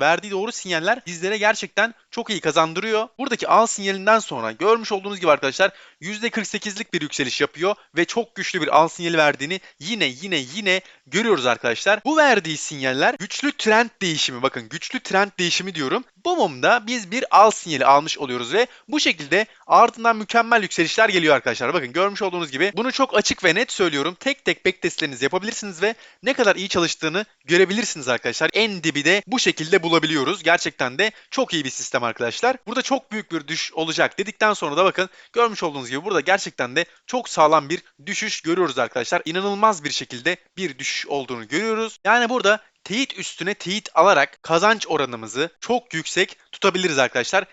verdiği doğru sinyaller bizlere gerçekten çok iyi kazandırıyor. Buradaki al sinyalinden sonra görmüş olduğunuz gibi arkadaşlar %48'lik bir yükseliş yapıyor ve çok güçlü bir al sinyali verdiğini yine yine yine görüyoruz arkadaşlar. Bu verdiği sinyaller güçlü trend değişimi bakın güçlü trend değişimi diyorum. Bu mumda biz bir al sinyali almış oluyoruz ve bu şekilde ardından mükemmel yükselişler geliyor arkadaşlar. Bakın görmüş olduğunuz gibi bunu çok açık ve net söylüyorum. Tek tek backtestlerinizi yapabilirsiniz ve ne kadar iyi çalıştığını görebilirsiniz arkadaşlar. En dibi de bu şekilde bulabiliyoruz. Gerçekten de çok iyi bir sistem arkadaşlar. Burada çok büyük bir düş olacak dedikten sonra da bakın görmüş olduğunuz gibi burada gerçekten de çok sağlam bir düşüş görüyoruz arkadaşlar. İnanılmaz bir şekilde bir düşüş olduğunu görüyoruz. Yani burada teyit üstüne teyit alarak kazanç oranımızı çok yüksek tutabiliriz arkadaşlar.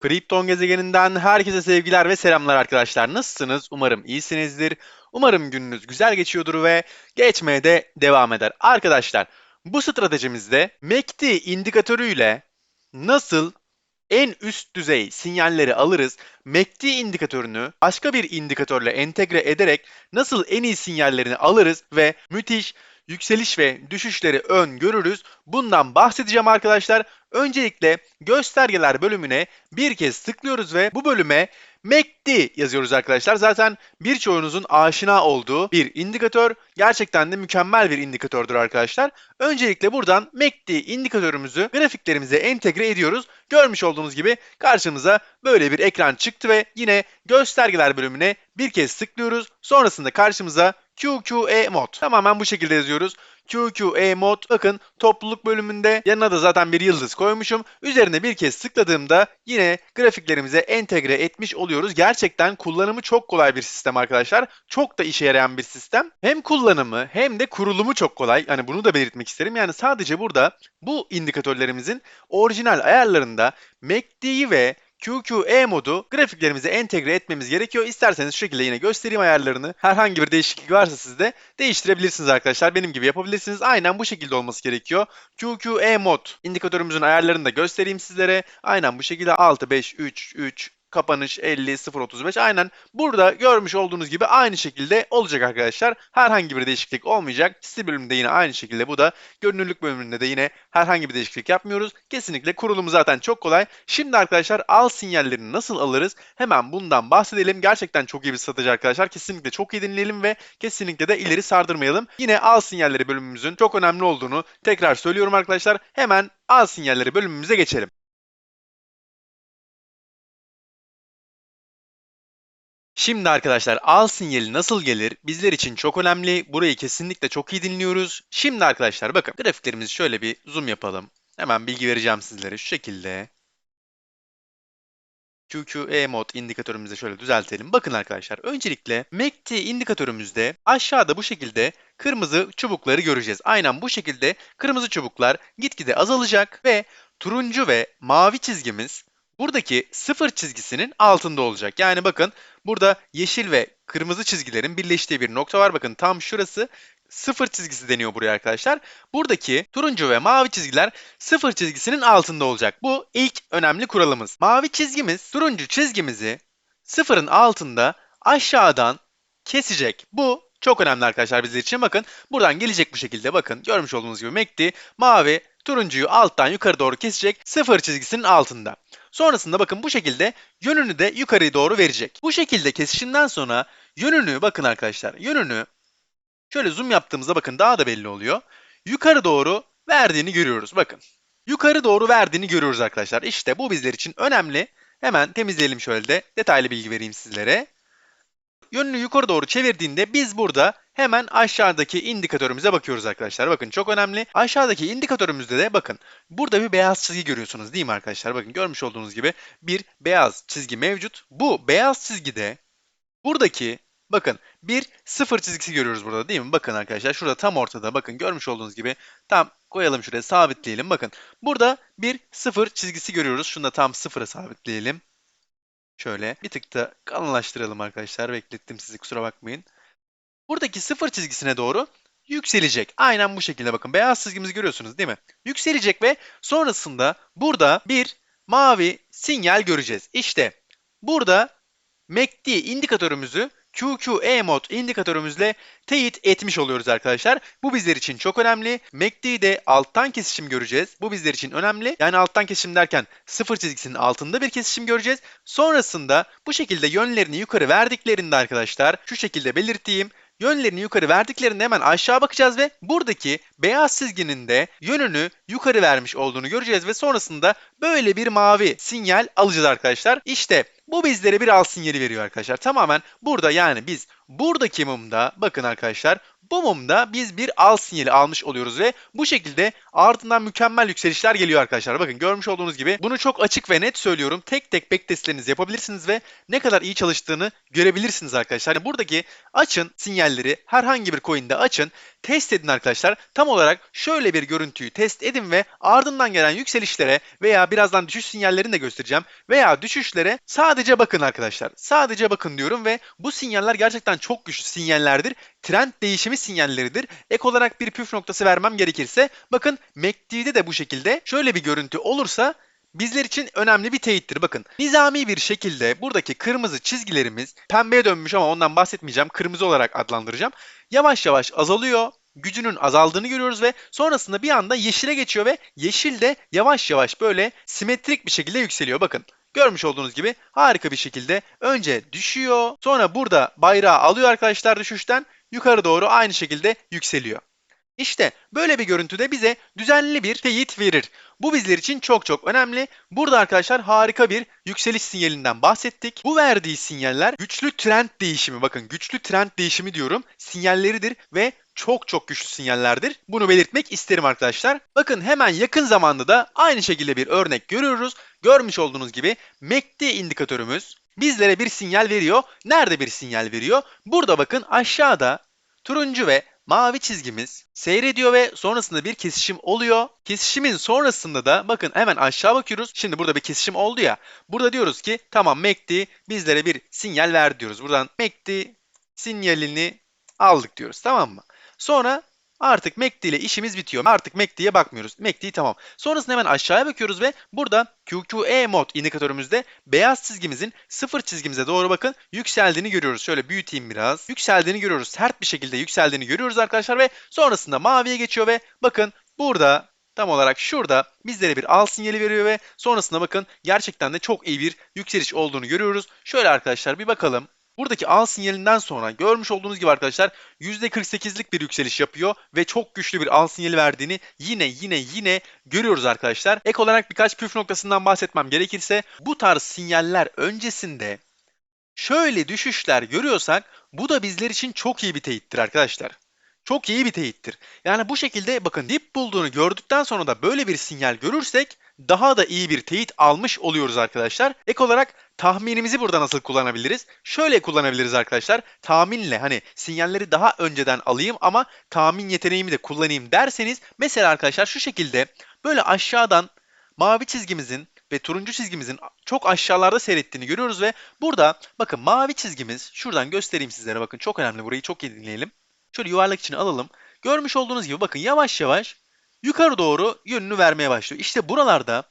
Krypton gezegeninden herkese sevgiler ve selamlar arkadaşlar. Nasılsınız? Umarım iyisinizdir. Umarım gününüz güzel geçiyordur ve geçmeye de devam eder. Arkadaşlar bu stratejimizde MACD indikatörüyle nasıl en üst düzey sinyalleri alırız, MACD indikatörünü başka bir indikatörle entegre ederek nasıl en iyi sinyallerini alırız ve müthiş yükseliş ve düşüşleri öngörürüz. Bundan bahsedeceğim arkadaşlar. Öncelikle göstergeler bölümüne bir kez tıklıyoruz ve bu bölüme MACD yazıyoruz arkadaşlar. Zaten birçoğunuzun aşina olduğu bir indikatör. Gerçekten de mükemmel bir indikatördür arkadaşlar. Öncelikle buradan MACD indikatörümüzü grafiklerimize entegre ediyoruz. Görmüş olduğunuz gibi karşımıza böyle bir ekran çıktı ve yine göstergeler bölümüne bir kez tıklıyoruz. Sonrasında karşımıza QQE mod. Tamamen bu şekilde yazıyoruz. QQE mod bakın topluluk bölümünde yanına da zaten bir yıldız koymuşum. Üzerine bir kez tıkladığımda yine grafiklerimize entegre etmiş oluyoruz. Gerçekten kullanımı çok kolay bir sistem arkadaşlar. Çok da işe yarayan bir sistem. Hem kullanımı hem de kurulumu çok kolay. Hani bunu da belirtmek isterim. Yani sadece burada bu indikatörlerimizin orijinal ayarlarında MACD'yi ve QQE modu grafiklerimize entegre etmemiz gerekiyor. İsterseniz şu şekilde yine göstereyim ayarlarını. Herhangi bir değişiklik varsa sizde değiştirebilirsiniz arkadaşlar. Benim gibi yapabilirsiniz. Aynen bu şekilde olması gerekiyor. QQE mod indikatörümüzün ayarlarını da göstereyim sizlere. Aynen bu şekilde 6 5 3 3 kapanış 50 035 aynen burada görmüş olduğunuz gibi aynı şekilde olacak arkadaşlar. Herhangi bir değişiklik olmayacak. Stil bölümünde yine aynı şekilde bu da görünürlük bölümünde de yine herhangi bir değişiklik yapmıyoruz. Kesinlikle kurulumu zaten çok kolay. Şimdi arkadaşlar al sinyallerini nasıl alırız? Hemen bundan bahsedelim. Gerçekten çok iyi bir strateji arkadaşlar. Kesinlikle çok iyi dinleyelim ve kesinlikle de ileri sardırmayalım. Yine al sinyalleri bölümümüzün çok önemli olduğunu tekrar söylüyorum arkadaşlar. Hemen al sinyalleri bölümümüze geçelim. Şimdi arkadaşlar al sinyali nasıl gelir? Bizler için çok önemli. Burayı kesinlikle çok iyi dinliyoruz. Şimdi arkadaşlar bakın grafiklerimizi şöyle bir zoom yapalım. Hemen bilgi vereceğim sizlere şu şekilde. QQE mod indikatörümüzü şöyle düzeltelim. Bakın arkadaşlar öncelikle MACD indikatörümüzde aşağıda bu şekilde kırmızı çubukları göreceğiz. Aynen bu şekilde kırmızı çubuklar gitgide azalacak ve turuncu ve mavi çizgimiz buradaki sıfır çizgisinin altında olacak. Yani bakın burada yeşil ve kırmızı çizgilerin birleştiği bir nokta var. Bakın tam şurası sıfır çizgisi deniyor buraya arkadaşlar. Buradaki turuncu ve mavi çizgiler sıfır çizgisinin altında olacak. Bu ilk önemli kuralımız. Mavi çizgimiz turuncu çizgimizi sıfırın altında aşağıdan kesecek. Bu çok önemli arkadaşlar bizler için. Bakın buradan gelecek bu şekilde. Bakın görmüş olduğunuz gibi MACD mavi turuncuyu alttan yukarı doğru kesecek. Sıfır çizgisinin altında. Sonrasında bakın bu şekilde yönünü de yukarıya doğru verecek. Bu şekilde kesişimden sonra yönünü bakın arkadaşlar yönünü şöyle zoom yaptığımızda bakın daha da belli oluyor. Yukarı doğru verdiğini görüyoruz bakın. Yukarı doğru verdiğini görüyoruz arkadaşlar. İşte bu bizler için önemli. Hemen temizleyelim şöyle de detaylı bilgi vereyim sizlere. Yönünü yukarı doğru çevirdiğinde biz burada hemen aşağıdaki indikatörümüze bakıyoruz arkadaşlar. Bakın çok önemli. Aşağıdaki indikatörümüzde de bakın burada bir beyaz çizgi görüyorsunuz değil mi arkadaşlar? Bakın görmüş olduğunuz gibi bir beyaz çizgi mevcut. Bu beyaz çizgide buradaki bakın bir sıfır çizgisi görüyoruz burada değil mi? Bakın arkadaşlar şurada tam ortada bakın görmüş olduğunuz gibi tam koyalım şuraya sabitleyelim. Bakın burada bir sıfır çizgisi görüyoruz. Şunu da tam sıfıra sabitleyelim. Şöyle bir tık da kalınlaştıralım arkadaşlar. Beklettim sizi kusura bakmayın. Buradaki sıfır çizgisine doğru yükselecek. Aynen bu şekilde bakın. Beyaz çizgimizi görüyorsunuz değil mi? Yükselecek ve sonrasında burada bir mavi sinyal göreceğiz. İşte burada MACD indikatörümüzü QQE mod indikatörümüzle teyit etmiş oluyoruz arkadaşlar. Bu bizler için çok önemli. MACD'de alttan kesişim göreceğiz. Bu bizler için önemli. Yani alttan kesişim derken sıfır çizgisinin altında bir kesişim göreceğiz. Sonrasında bu şekilde yönlerini yukarı verdiklerinde arkadaşlar şu şekilde belirteyim. Yönlerini yukarı verdiklerinde hemen aşağı bakacağız ve buradaki beyaz çizginin de yönünü yukarı vermiş olduğunu göreceğiz ve sonrasında böyle bir mavi sinyal alacağız arkadaşlar. İşte bu bizlere bir al sinyali veriyor arkadaşlar. Tamamen burada yani biz buradaki mumda bakın arkadaşlar bu mumda biz bir al sinyali almış oluyoruz ve bu şekilde ardından mükemmel yükselişler geliyor arkadaşlar. Bakın görmüş olduğunuz gibi bunu çok açık ve net söylüyorum. Tek tek backtestlerinizi yapabilirsiniz ve ne kadar iyi çalıştığını görebilirsiniz arkadaşlar. Yani buradaki açın sinyalleri herhangi bir coin'de açın. Test edin arkadaşlar. Tam olarak şöyle bir görüntüyü test edin ve ardından gelen yükselişlere veya birazdan düşüş sinyallerini de göstereceğim veya düşüşlere sadece bakın arkadaşlar. Sadece bakın diyorum ve bu sinyaller gerçekten çok güçlü sinyallerdir. Trend değişimi sinyalleridir. Ek olarak bir püf noktası vermem gerekirse bakın MACD'de de bu şekilde şöyle bir görüntü olursa bizler için önemli bir teyittir. Bakın nizami bir şekilde buradaki kırmızı çizgilerimiz pembeye dönmüş ama ondan bahsetmeyeceğim. Kırmızı olarak adlandıracağım. Yavaş yavaş azalıyor. Gücünün azaldığını görüyoruz ve sonrasında bir anda yeşile geçiyor ve yeşil de yavaş yavaş böyle simetrik bir şekilde yükseliyor. Bakın Görmüş olduğunuz gibi harika bir şekilde önce düşüyor. Sonra burada bayrağı alıyor arkadaşlar düşüşten. Yukarı doğru aynı şekilde yükseliyor. İşte böyle bir görüntüde bize düzenli bir teyit verir. Bu bizler için çok çok önemli. Burada arkadaşlar harika bir yükseliş sinyalinden bahsettik. Bu verdiği sinyaller güçlü trend değişimi bakın güçlü trend değişimi diyorum sinyalleridir ve çok çok güçlü sinyallerdir. Bunu belirtmek isterim arkadaşlar. Bakın hemen yakın zamanda da aynı şekilde bir örnek görüyoruz. Görmüş olduğunuz gibi MACD indikatörümüz bizlere bir sinyal veriyor. Nerede bir sinyal veriyor? Burada bakın aşağıda turuncu ve mavi çizgimiz seyrediyor ve sonrasında bir kesişim oluyor. Kesişimin sonrasında da bakın hemen aşağı bakıyoruz. Şimdi burada bir kesişim oldu ya. Burada diyoruz ki tamam MACD bizlere bir sinyal ver diyoruz. Buradan MACD sinyalini aldık diyoruz tamam mı? Sonra artık MACD ile işimiz bitiyor. Artık MACD'ye bakmıyoruz. MACD tamam. Sonrasında hemen aşağıya bakıyoruz ve burada QQE mod indikatörümüzde beyaz çizgimizin sıfır çizgimize doğru bakın yükseldiğini görüyoruz. Şöyle büyüteyim biraz. Yükseldiğini görüyoruz. Sert bir şekilde yükseldiğini görüyoruz arkadaşlar ve sonrasında maviye geçiyor ve bakın burada tam olarak şurada bizlere bir al sinyali veriyor ve sonrasında bakın gerçekten de çok iyi bir yükseliş olduğunu görüyoruz. Şöyle arkadaşlar bir bakalım. Buradaki al sinyalinden sonra görmüş olduğunuz gibi arkadaşlar %48'lik bir yükseliş yapıyor ve çok güçlü bir al sinyali verdiğini yine yine yine görüyoruz arkadaşlar. Ek olarak birkaç püf noktasından bahsetmem gerekirse bu tarz sinyaller öncesinde şöyle düşüşler görüyorsak bu da bizler için çok iyi bir teyittir arkadaşlar. Çok iyi bir teyittir. Yani bu şekilde bakın dip bulduğunu gördükten sonra da böyle bir sinyal görürsek daha da iyi bir teyit almış oluyoruz arkadaşlar. Ek olarak tahminimizi burada nasıl kullanabiliriz? Şöyle kullanabiliriz arkadaşlar. Tahminle hani sinyalleri daha önceden alayım ama tahmin yeteneğimi de kullanayım derseniz mesela arkadaşlar şu şekilde böyle aşağıdan mavi çizgimizin ve turuncu çizgimizin çok aşağılarda seyrettiğini görüyoruz ve burada bakın mavi çizgimiz şuradan göstereyim sizlere bakın çok önemli burayı çok iyi dinleyelim. Şöyle yuvarlak içine alalım. Görmüş olduğunuz gibi bakın yavaş yavaş yukarı doğru yönünü vermeye başlıyor. İşte buralarda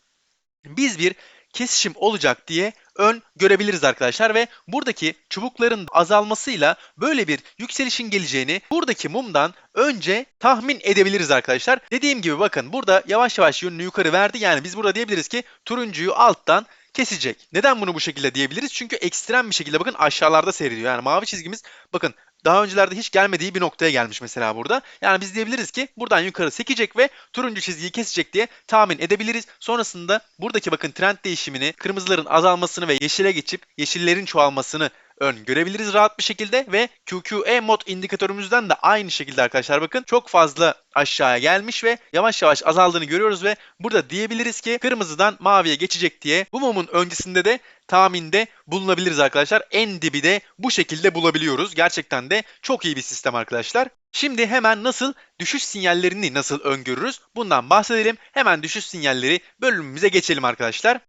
biz bir kesişim olacak diye ön görebiliriz arkadaşlar ve buradaki çubukların azalmasıyla böyle bir yükselişin geleceğini buradaki mumdan önce tahmin edebiliriz arkadaşlar. Dediğim gibi bakın burada yavaş yavaş yönünü yukarı verdi. Yani biz burada diyebiliriz ki turuncuyu alttan kesecek. Neden bunu bu şekilde diyebiliriz? Çünkü ekstrem bir şekilde bakın aşağılarda seyrediyor. Yani mavi çizgimiz bakın daha öncelerde hiç gelmediği bir noktaya gelmiş mesela burada. Yani biz diyebiliriz ki buradan yukarı sekecek ve turuncu çizgiyi kesecek diye tahmin edebiliriz. Sonrasında buradaki bakın trend değişimini, kırmızıların azalmasını ve yeşile geçip yeşillerin çoğalmasını ön görebiliriz rahat bir şekilde ve QQE mod indikatörümüzden de aynı şekilde arkadaşlar bakın çok fazla aşağıya gelmiş ve yavaş yavaş azaldığını görüyoruz ve burada diyebiliriz ki kırmızıdan maviye geçecek diye bu mumun öncesinde de tahminde bulunabiliriz arkadaşlar. En dibi de bu şekilde bulabiliyoruz. Gerçekten de çok iyi bir sistem arkadaşlar. Şimdi hemen nasıl düşüş sinyallerini nasıl öngörürüz? Bundan bahsedelim. Hemen düşüş sinyalleri bölümümüze geçelim arkadaşlar.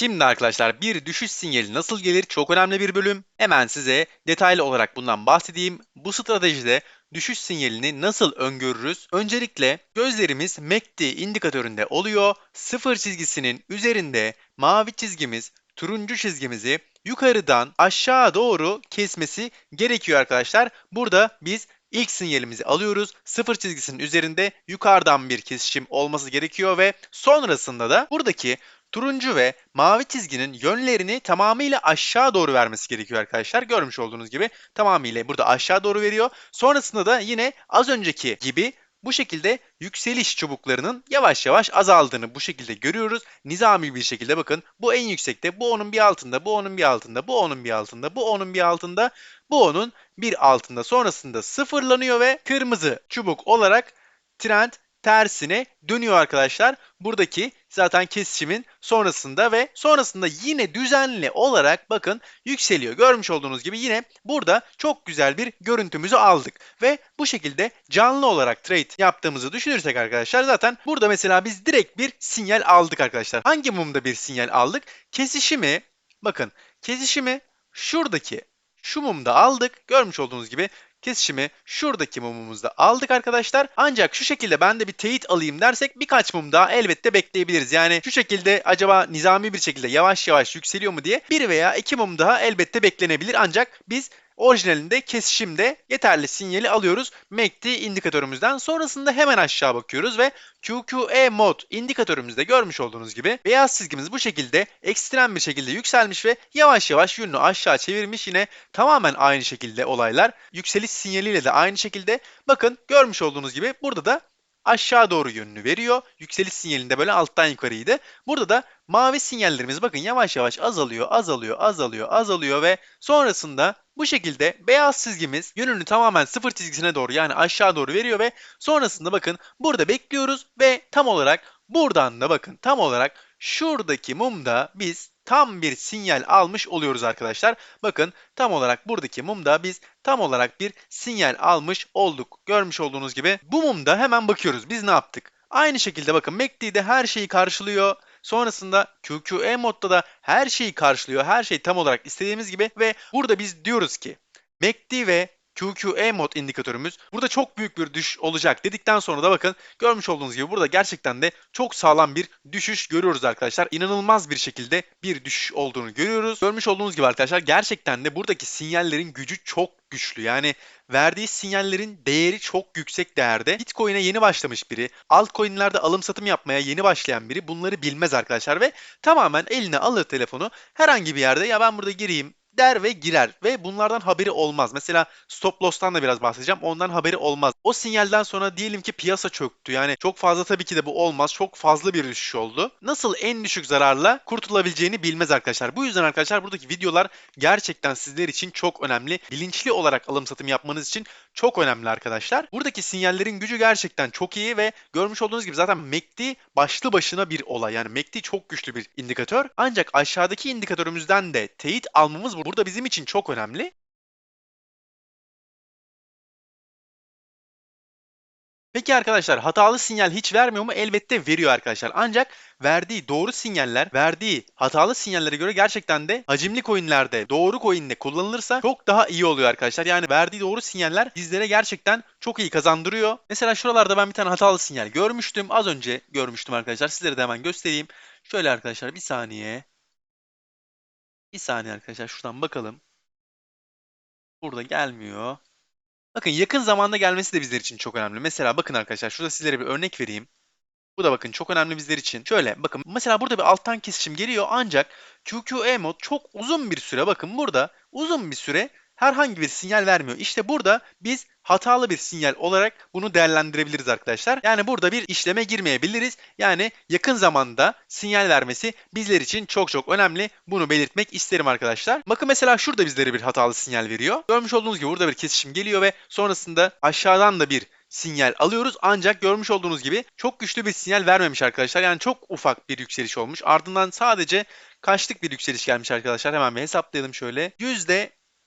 Şimdi arkadaşlar bir düşüş sinyali nasıl gelir çok önemli bir bölüm. Hemen size detaylı olarak bundan bahsedeyim. Bu stratejide düşüş sinyalini nasıl öngörürüz? Öncelikle gözlerimiz MACD indikatöründe oluyor. Sıfır çizgisinin üzerinde mavi çizgimiz turuncu çizgimizi yukarıdan aşağı doğru kesmesi gerekiyor arkadaşlar. Burada biz ilk sinyalimizi alıyoruz. Sıfır çizgisinin üzerinde yukarıdan bir kesişim olması gerekiyor ve sonrasında da buradaki turuncu ve mavi çizginin yönlerini tamamıyla aşağı doğru vermesi gerekiyor arkadaşlar. Görmüş olduğunuz gibi tamamıyla burada aşağı doğru veriyor. Sonrasında da yine az önceki gibi bu şekilde yükseliş çubuklarının yavaş yavaş azaldığını bu şekilde görüyoruz. Nizami bir şekilde bakın bu en yüksekte, bu onun bir altında, bu onun bir altında, bu onun bir altında, bu onun bir altında, bu onun bir altında. Sonrasında sıfırlanıyor ve kırmızı çubuk olarak trend tersine dönüyor arkadaşlar. Buradaki zaten kesişimin sonrasında ve sonrasında yine düzenli olarak bakın yükseliyor. Görmüş olduğunuz gibi yine burada çok güzel bir görüntümüzü aldık. Ve bu şekilde canlı olarak trade yaptığımızı düşünürsek arkadaşlar zaten burada mesela biz direkt bir sinyal aldık arkadaşlar. Hangi mumda bir sinyal aldık? Kesişimi bakın kesişimi şuradaki şu mumda aldık. Görmüş olduğunuz gibi kesişimi şuradaki mumumuzda aldık arkadaşlar. Ancak şu şekilde ben de bir teyit alayım dersek birkaç mum daha elbette bekleyebiliriz. Yani şu şekilde acaba nizami bir şekilde yavaş yavaş yükseliyor mu diye bir veya iki mum daha elbette beklenebilir. Ancak biz orijinalinde kesişimde yeterli sinyali alıyoruz MACD indikatörümüzden. Sonrasında hemen aşağı bakıyoruz ve QQE mod indikatörümüzde görmüş olduğunuz gibi beyaz çizgimiz bu şekilde ekstrem bir şekilde yükselmiş ve yavaş yavaş yönünü aşağı çevirmiş. Yine tamamen aynı şekilde olaylar. Yükseliş sinyaliyle de aynı şekilde. Bakın görmüş olduğunuz gibi burada da aşağı doğru yönünü veriyor. Yükseliş sinyalinde böyle alttan yukarıydı. Burada da mavi sinyallerimiz bakın yavaş yavaş azalıyor, azalıyor, azalıyor, azalıyor ve sonrasında bu şekilde beyaz çizgimiz yönünü tamamen sıfır çizgisine doğru yani aşağı doğru veriyor ve sonrasında bakın burada bekliyoruz ve tam olarak buradan da bakın tam olarak şuradaki mumda biz tam bir sinyal almış oluyoruz arkadaşlar. Bakın tam olarak buradaki mumda biz tam olarak bir sinyal almış olduk. Görmüş olduğunuz gibi bu mumda hemen bakıyoruz. Biz ne yaptık? Aynı şekilde bakın MACD'de her şeyi karşılıyor. Sonrasında QQE modda da her şeyi karşılıyor. Her şey tam olarak istediğimiz gibi ve burada biz diyoruz ki MACD ve QQE mod indikatörümüz burada çok büyük bir düşüş olacak dedikten sonra da bakın görmüş olduğunuz gibi burada gerçekten de çok sağlam bir düşüş görüyoruz arkadaşlar. İnanılmaz bir şekilde bir düşüş olduğunu görüyoruz. Görmüş olduğunuz gibi arkadaşlar gerçekten de buradaki sinyallerin gücü çok güçlü. Yani verdiği sinyallerin değeri çok yüksek değerde. Bitcoin'e yeni başlamış biri, altcoin'lerde alım satım yapmaya yeni başlayan biri bunları bilmez arkadaşlar ve tamamen eline alır telefonu herhangi bir yerde ya ben burada gireyim der ve girer ve bunlardan haberi olmaz. Mesela stop loss'tan da biraz bahsedeceğim. Ondan haberi olmaz. O sinyalden sonra diyelim ki piyasa çöktü. Yani çok fazla tabii ki de bu olmaz. Çok fazla bir düşüş oldu. Nasıl en düşük zararla kurtulabileceğini bilmez arkadaşlar. Bu yüzden arkadaşlar buradaki videolar gerçekten sizler için çok önemli. Bilinçli olarak alım satım yapmanız için çok önemli arkadaşlar. Buradaki sinyallerin gücü gerçekten çok iyi ve görmüş olduğunuz gibi zaten MACD başlı başına bir olay. Yani MACD çok güçlü bir indikatör. Ancak aşağıdaki indikatörümüzden de teyit almamız burada bizim için çok önemli. Peki arkadaşlar hatalı sinyal hiç vermiyor mu? Elbette veriyor arkadaşlar. Ancak verdiği doğru sinyaller, verdiği hatalı sinyallere göre gerçekten de hacimli coinlerde, doğru coinle kullanılırsa çok daha iyi oluyor arkadaşlar. Yani verdiği doğru sinyaller bizlere gerçekten çok iyi kazandırıyor. Mesela şuralarda ben bir tane hatalı sinyal görmüştüm. Az önce görmüştüm arkadaşlar. Sizlere de hemen göstereyim. Şöyle arkadaşlar bir saniye. Bir saniye arkadaşlar şuradan bakalım. Burada gelmiyor. Bakın yakın zamanda gelmesi de bizler için çok önemli. Mesela bakın arkadaşlar şurada sizlere bir örnek vereyim. Bu da bakın çok önemli bizler için. Şöyle bakın mesela burada bir alttan kesişim geliyor ancak QQE mod çok uzun bir süre bakın burada uzun bir süre herhangi bir sinyal vermiyor. İşte burada biz hatalı bir sinyal olarak bunu değerlendirebiliriz arkadaşlar. Yani burada bir işleme girmeyebiliriz. Yani yakın zamanda sinyal vermesi bizler için çok çok önemli. Bunu belirtmek isterim arkadaşlar. Bakın mesela şurada bizlere bir hatalı sinyal veriyor. Görmüş olduğunuz gibi burada bir kesişim geliyor ve sonrasında aşağıdan da bir sinyal alıyoruz. Ancak görmüş olduğunuz gibi çok güçlü bir sinyal vermemiş arkadaşlar. Yani çok ufak bir yükseliş olmuş. Ardından sadece kaçlık bir yükseliş gelmiş arkadaşlar. Hemen bir hesaplayalım şöyle.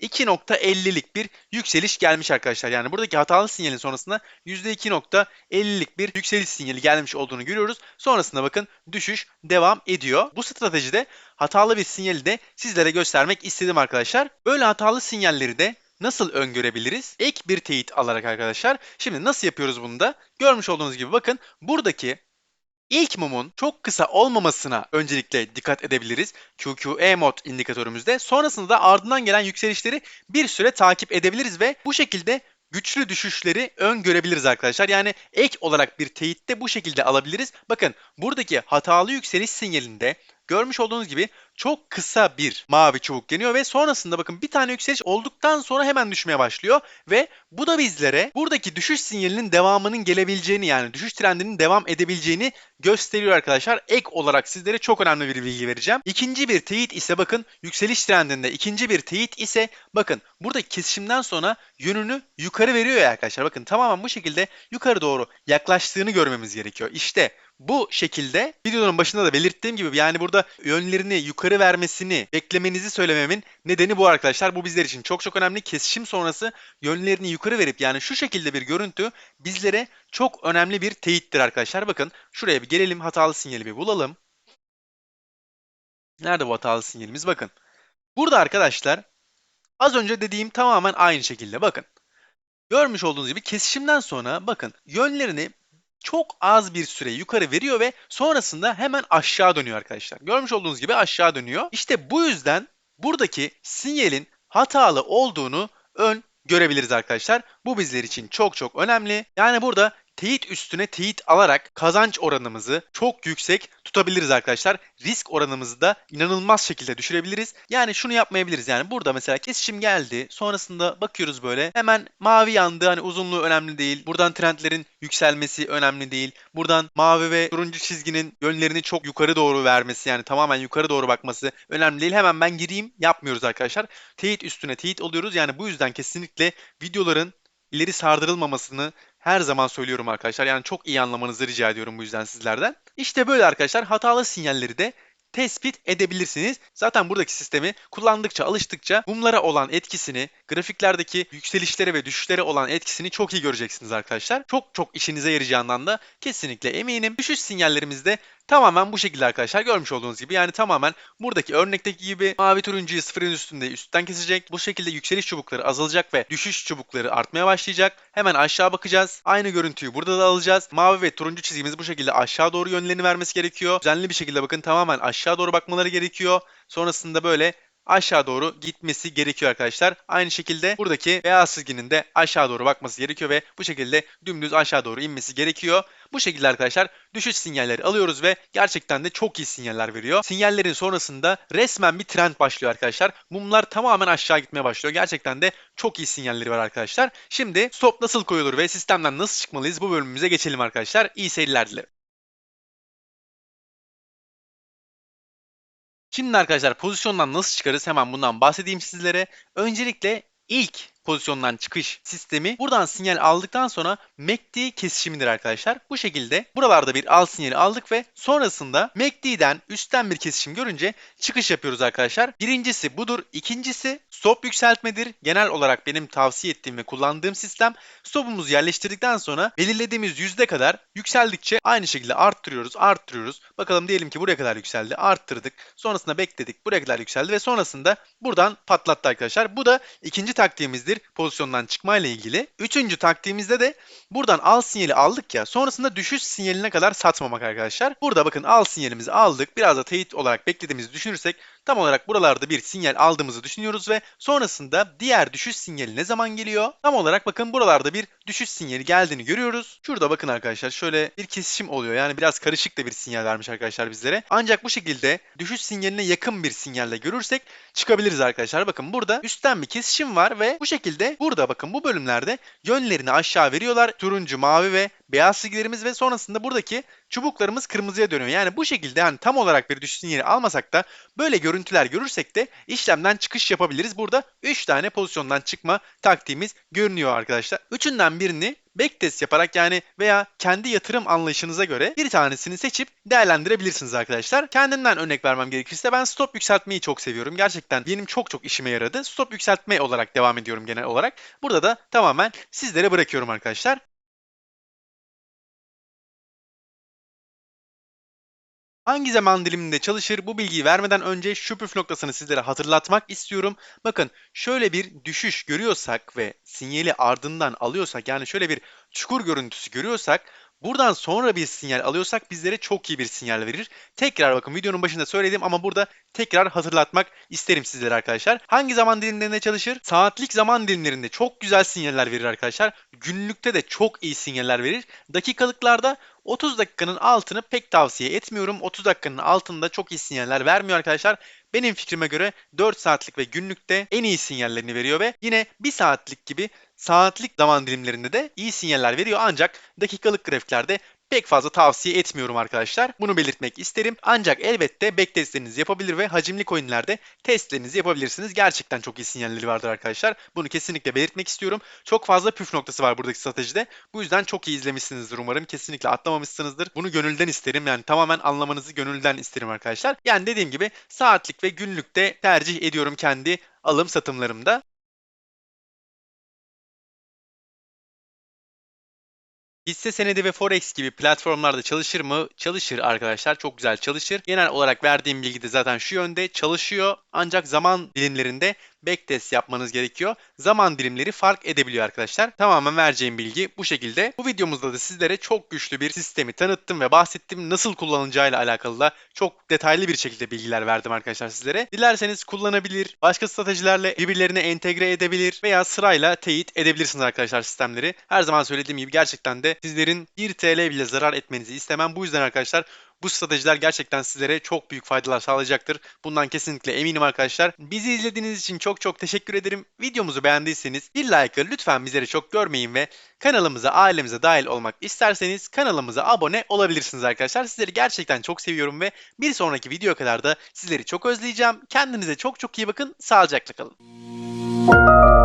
Yüzde 2.50'lik bir yükseliş gelmiş arkadaşlar. Yani buradaki hatalı sinyalin sonrasında %2.50'lik bir yükseliş sinyali gelmiş olduğunu görüyoruz. Sonrasında bakın düşüş devam ediyor. Bu stratejide hatalı bir sinyali de sizlere göstermek istedim arkadaşlar. Böyle hatalı sinyalleri de nasıl öngörebiliriz? Ek bir teyit alarak arkadaşlar. Şimdi nasıl yapıyoruz bunu da? Görmüş olduğunuz gibi bakın buradaki İlk mumun çok kısa olmamasına öncelikle dikkat edebiliriz. QQE mod indikatörümüzde. Sonrasında da ardından gelen yükselişleri bir süre takip edebiliriz ve bu şekilde güçlü düşüşleri öngörebiliriz arkadaşlar. Yani ek olarak bir teyit de bu şekilde alabiliriz. Bakın buradaki hatalı yükseliş sinyalinde görmüş olduğunuz gibi çok kısa bir mavi çubuk geliyor ve sonrasında bakın bir tane yükseliş olduktan sonra hemen düşmeye başlıyor ve bu da bizlere buradaki düşüş sinyalinin devamının gelebileceğini yani düşüş trendinin devam edebileceğini gösteriyor arkadaşlar. Ek olarak sizlere çok önemli bir bilgi vereceğim. İkinci bir teyit ise bakın yükseliş trendinde ikinci bir teyit ise bakın burada kesişimden sonra yönünü yukarı veriyor ya arkadaşlar. Bakın tamamen bu şekilde yukarı doğru yaklaştığını görmemiz gerekiyor. İşte bu şekilde videonun başında da belirttiğim gibi yani burada yönlerini yukarı vermesini beklemenizi söylememin nedeni bu arkadaşlar. Bu bizler için çok çok önemli. Kesişim sonrası yönlerini yukarı verip yani şu şekilde bir görüntü bizlere çok önemli bir teyittir arkadaşlar. Bakın şuraya bir gelelim hatalı sinyali bir bulalım. Nerede bu hatalı sinyalimiz? Bakın. Burada arkadaşlar az önce dediğim tamamen aynı şekilde bakın. Görmüş olduğunuz gibi kesişimden sonra bakın yönlerini çok az bir süre yukarı veriyor ve sonrasında hemen aşağı dönüyor arkadaşlar. Görmüş olduğunuz gibi aşağı dönüyor. İşte bu yüzden buradaki sinyalin hatalı olduğunu ön görebiliriz arkadaşlar. Bu bizler için çok çok önemli. Yani burada teyit üstüne teyit alarak kazanç oranımızı çok yüksek tutabiliriz arkadaşlar. Risk oranımızı da inanılmaz şekilde düşürebiliriz. Yani şunu yapmayabiliriz. Yani burada mesela kesişim geldi. Sonrasında bakıyoruz böyle. Hemen mavi yandı. Hani uzunluğu önemli değil. Buradan trendlerin yükselmesi önemli değil. Buradan mavi ve turuncu çizginin yönlerini çok yukarı doğru vermesi yani tamamen yukarı doğru bakması önemli değil. Hemen ben gireyim yapmıyoruz arkadaşlar. Teyit üstüne teyit oluyoruz. Yani bu yüzden kesinlikle videoların ileri sardırılmamasını her zaman söylüyorum arkadaşlar. Yani çok iyi anlamanızı rica ediyorum bu yüzden sizlerden. İşte böyle arkadaşlar hatalı sinyalleri de tespit edebilirsiniz. Zaten buradaki sistemi kullandıkça, alıştıkça mumlara olan etkisini, grafiklerdeki yükselişlere ve düşüşlere olan etkisini çok iyi göreceksiniz arkadaşlar. Çok çok işinize yarayacağından da kesinlikle eminim. Düşüş sinyallerimizde Tamamen bu şekilde arkadaşlar görmüş olduğunuz gibi yani tamamen buradaki örnekteki gibi mavi turuncuyu sıfırın üstünde üstten kesecek. Bu şekilde yükseliş çubukları azalacak ve düşüş çubukları artmaya başlayacak. Hemen aşağı bakacağız. Aynı görüntüyü burada da alacağız. Mavi ve turuncu çizgimiz bu şekilde aşağı doğru yönlerini vermesi gerekiyor. Düzenli bir şekilde bakın tamamen aşağı doğru bakmaları gerekiyor. Sonrasında böyle aşağı doğru gitmesi gerekiyor arkadaşlar. Aynı şekilde buradaki beyaz çizginin de aşağı doğru bakması gerekiyor ve bu şekilde dümdüz aşağı doğru inmesi gerekiyor. Bu şekilde arkadaşlar düşüş sinyalleri alıyoruz ve gerçekten de çok iyi sinyaller veriyor. Sinyallerin sonrasında resmen bir trend başlıyor arkadaşlar. Mumlar tamamen aşağı gitmeye başlıyor. Gerçekten de çok iyi sinyalleri var arkadaşlar. Şimdi stop nasıl koyulur ve sistemden nasıl çıkmalıyız bu bölümümüze geçelim arkadaşlar. İyi seyirler dilerim. Şimdi arkadaşlar pozisyondan nasıl çıkarız hemen bundan bahsedeyim sizlere. Öncelikle ilk pozisyondan çıkış sistemi buradan sinyal aldıktan sonra MACD kesişimidir arkadaşlar. Bu şekilde buralarda bir al sinyali aldık ve sonrasında MACD'den üstten bir kesişim görünce çıkış yapıyoruz arkadaşlar. Birincisi budur. İkincisi stop yükseltmedir. Genel olarak benim tavsiye ettiğim ve kullandığım sistem stopumuzu yerleştirdikten sonra belirlediğimiz yüzde kadar yükseldikçe aynı şekilde arttırıyoruz, arttırıyoruz. Bakalım diyelim ki buraya kadar yükseldi, arttırdık. Sonrasında bekledik, buraya kadar yükseldi ve sonrasında buradan patlattı arkadaşlar. Bu da ikinci taktiğimizdir pozisyondan çıkmayla ilgili. Üçüncü taktiğimizde de buradan al sinyali aldık ya sonrasında düşüş sinyaline kadar satmamak arkadaşlar. Burada bakın al sinyalimizi aldık. Biraz da teyit olarak beklediğimizi düşünürsek tam olarak buralarda bir sinyal aldığımızı düşünüyoruz ve sonrasında diğer düşüş sinyali ne zaman geliyor? Tam olarak bakın buralarda bir düşüş sinyali geldiğini görüyoruz. Şurada bakın arkadaşlar şöyle bir kesişim oluyor. Yani biraz karışık da bir sinyal vermiş arkadaşlar bizlere. Ancak bu şekilde düşüş sinyaline yakın bir sinyalle görürsek çıkabiliriz arkadaşlar. Bakın burada üstten bir kesişim var ve bu şekilde burada bakın bu bölümlerde yönlerini aşağı veriyorlar. Turuncu, mavi ve beyaz çizgilerimiz ve sonrasında buradaki çubuklarımız kırmızıya dönüyor. Yani bu şekilde hani tam olarak bir düşüş sinyali almasak da böyle görüntüler görürsek de işlemden çıkış yapabiliriz. Burada 3 tane pozisyondan çıkma taktiğimiz görünüyor arkadaşlar. Üçünden birini backtest yaparak yani veya kendi yatırım anlayışınıza göre bir tanesini seçip değerlendirebilirsiniz arkadaşlar. Kendimden örnek vermem gerekirse ben stop yükseltmeyi çok seviyorum. Gerçekten benim çok çok işime yaradı. Stop yükseltme olarak devam ediyorum genel olarak. Burada da tamamen sizlere bırakıyorum arkadaşlar. Hangi zaman diliminde çalışır bu bilgiyi vermeden önce şu püf noktasını sizlere hatırlatmak istiyorum. Bakın şöyle bir düşüş görüyorsak ve sinyali ardından alıyorsak yani şöyle bir çukur görüntüsü görüyorsak buradan sonra bir sinyal alıyorsak bizlere çok iyi bir sinyal verir. Tekrar bakın videonun başında söyledim ama burada tekrar hatırlatmak isterim sizlere arkadaşlar. Hangi zaman dilimlerinde çalışır? Saatlik zaman dilimlerinde çok güzel sinyaller verir arkadaşlar. Günlükte de çok iyi sinyaller verir. Dakikalıklarda 30 dakikanın altını pek tavsiye etmiyorum. 30 dakikanın altında çok iyi sinyaller vermiyor arkadaşlar. Benim fikrime göre 4 saatlik ve günlükte en iyi sinyallerini veriyor ve yine 1 saatlik gibi saatlik zaman dilimlerinde de iyi sinyaller veriyor ancak dakikalık grafiklerde pek fazla tavsiye etmiyorum arkadaşlar. Bunu belirtmek isterim. Ancak elbette backtestlerinizi yapabilir ve hacimli coinlerde testlerinizi yapabilirsiniz. Gerçekten çok iyi sinyalleri vardır arkadaşlar. Bunu kesinlikle belirtmek istiyorum. Çok fazla püf noktası var buradaki stratejide. Bu yüzden çok iyi izlemişsinizdir umarım. Kesinlikle atlamamışsınızdır. Bunu gönülden isterim. Yani tamamen anlamanızı gönülden isterim arkadaşlar. Yani dediğim gibi saatlik ve günlükte tercih ediyorum kendi alım satımlarımda. Hisse senedi ve forex gibi platformlarda çalışır mı? Çalışır arkadaşlar. Çok güzel çalışır. Genel olarak verdiğim bilgi de zaten şu yönde çalışıyor. Ancak zaman dilimlerinde backtest yapmanız gerekiyor. Zaman dilimleri fark edebiliyor arkadaşlar. Tamamen vereceğim bilgi bu şekilde. Bu videomuzda da sizlere çok güçlü bir sistemi tanıttım ve bahsettim. Nasıl kullanılacağıyla alakalı da çok detaylı bir şekilde bilgiler verdim arkadaşlar sizlere. Dilerseniz kullanabilir, başka stratejilerle birbirlerine entegre edebilir veya sırayla teyit edebilirsiniz arkadaşlar sistemleri. Her zaman söylediğim gibi gerçekten de sizlerin 1 TL bile zarar etmenizi istemem. Bu yüzden arkadaşlar bu stratejiler gerçekten sizlere çok büyük faydalar sağlayacaktır. Bundan kesinlikle eminim arkadaşlar. Bizi izlediğiniz için çok çok teşekkür ederim. Videomuzu beğendiyseniz bir like'ı lütfen bizleri çok görmeyin ve kanalımıza, ailemize dahil olmak isterseniz kanalımıza abone olabilirsiniz arkadaşlar. Sizleri gerçekten çok seviyorum ve bir sonraki video kadar da sizleri çok özleyeceğim. Kendinize çok çok iyi bakın. Sağlıcakla kalın.